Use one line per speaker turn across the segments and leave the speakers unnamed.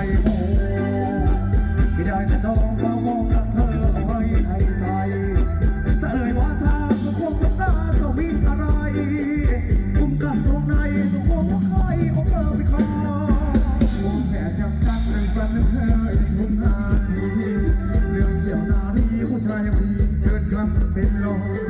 ไม่ได้แต่จองเรามองรักเธอเอาไว้ใจจะเอ่ยว่าทางก็คงน้ำจะมีอะไรกุมกัดทในตัวหัวใครของเธอไปครองว
งแผนจำกัดหนวันนี้ทุ่มนาที เรื่องเกี่ยวนารีผู้ชายผู้เชิญฉัเป็นลม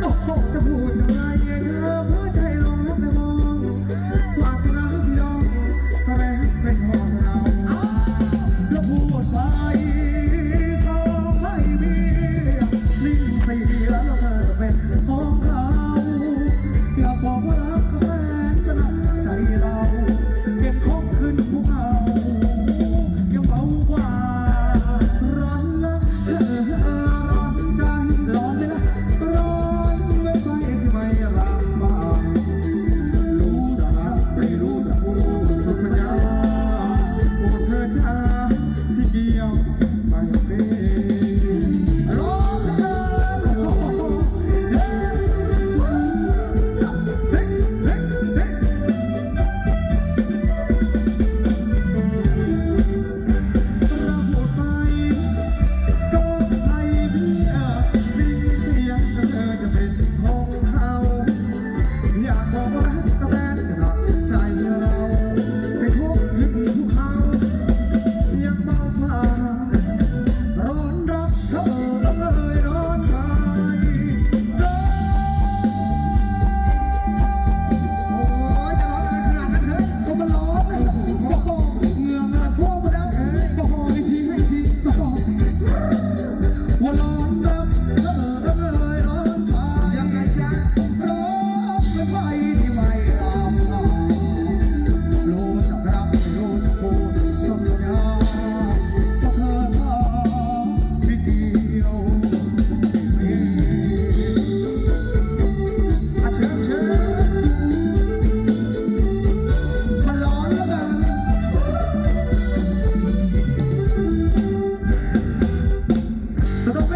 know.